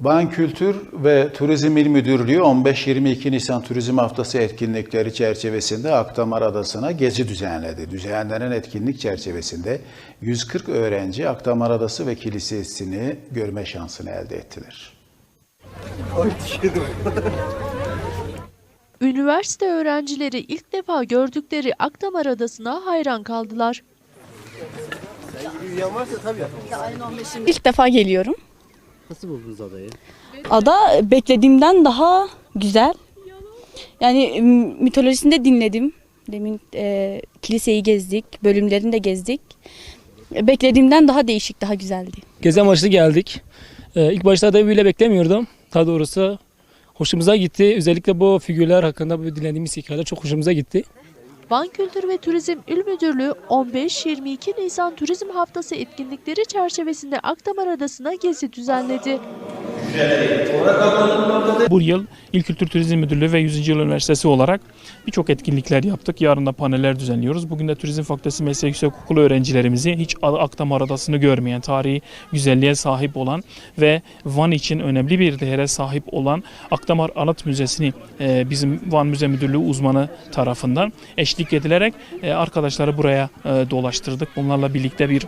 Van Kültür ve Turizm İl Müdürlüğü 15-22 Nisan Turizm Haftası etkinlikleri çerçevesinde Akdamar Adası'na gezi düzenledi. Düzenlenen etkinlik çerçevesinde 140 öğrenci Akdamar Adası ve Kilisesi'ni görme şansını elde ettiler. Üniversite öğrencileri ilk defa gördükleri Akdamar Adası'na hayran kaldılar. İlk defa geliyorum. Nasıl buldunuz adayı? Ada beklediğimden daha güzel. Yani m, mitolojisini de dinledim. Demin e, kiliseyi gezdik, bölümlerini de gezdik. Beklediğimden daha değişik, daha güzeldi. Gezi amaçlı geldik. Ee, ilk başta da böyle beklemiyordum. Daha doğrusu hoşumuza gitti. Özellikle bu figürler hakkında bu dinlediğimiz hikayeler çok hoşumuza gitti. Van Kültür ve Turizm İl Müdürlüğü 15-22 Nisan Turizm Haftası etkinlikleri çerçevesinde Akdamar Adası'na gezi düzenledi. Bu yıl İl Kültür Turizm Müdürlüğü ve 100. Yıl Üniversitesi olarak birçok etkinlikler yaptık. Yarın da paneller düzenliyoruz. Bugün de Turizm Fakültesi Meslek Yüksekokulu öğrencilerimizi hiç Akdamar Adası'nı görmeyen, tarihi güzelliğe sahip olan ve Van için önemli bir değere sahip olan Akdamar Anıt Müzesi'ni e, bizim Van Müze Müdürlüğü uzmanı tarafından eşlik edilerek e, arkadaşları buraya e, dolaştırdık. Bunlarla birlikte bir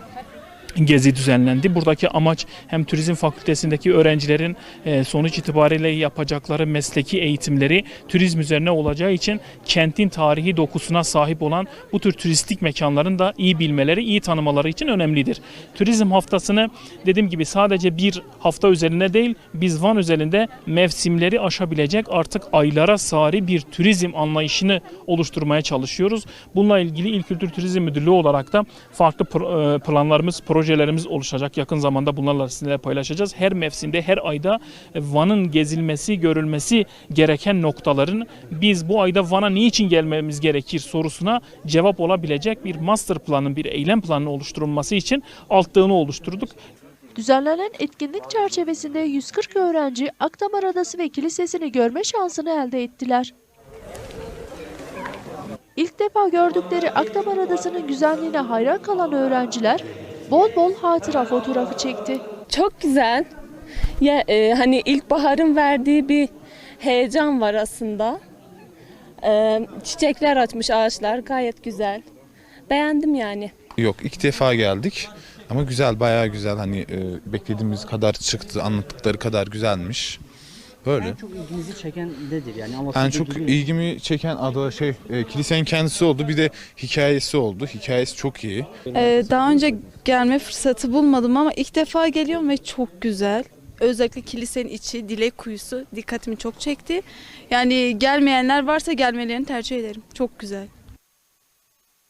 gezi düzenlendi. Buradaki amaç hem turizm fakültesindeki öğrencilerin e, sonuç itibariyle yapacakları mesleki eğitimleri turizm üzerine olacağı için kentin tarihi dokusuna sahip olan bu tür turistik mekanların da iyi bilmeleri, iyi tanımaları için önemlidir. Turizm haftasını dediğim gibi sadece bir hafta üzerine değil, biz Van özelinde mevsimleri aşabilecek artık aylara sari bir turizm anlayışını oluşturmaya çalışıyoruz. Bununla ilgili İl Kültür Turizm Müdürlüğü olarak da farklı e, planlarımız, projelerimiz oluşacak. Yakın zamanda bunlarla sizinle paylaşacağız. Her mevsimde, her ayda Van'ın gezilmesi, görülmesi gereken noktaların biz bu ayda Van'a niçin gelmemiz gerekir sorusuna cevap olabilecek bir master planın, bir eylem planının oluşturulması için altlığını oluşturduk. Düzenlenen etkinlik çerçevesinde 140 öğrenci Akdamar Adası ve Kilisesi'ni görme şansını elde ettiler. İlk defa gördükleri Akdamar Adası'nın güzelliğine hayran kalan öğrenciler bol bol hatıra fotoğrafı çekti. Çok güzel. Ya e, hani ilkbaharın verdiği bir heyecan var aslında. E, çiçekler açmış ağaçlar gayet güzel. Beğendim yani. Yok ilk defa geldik ama güzel bayağı güzel hani e, beklediğimiz kadar çıktı anlattıkları kadar güzelmiş. Böyle. En çok ilginizi çeken nedir yani? Ama En çok ilgimi çeken ada şey e, kilisenin kendisi oldu bir de hikayesi oldu. Hikayesi çok iyi. Ee, daha önce gelme fırsatı bulmadım ama ilk defa geliyorum ve çok güzel. Özellikle kilisenin içi, dilek kuyusu dikkatimi çok çekti. Yani gelmeyenler varsa gelmelerini tercih ederim. Çok güzel.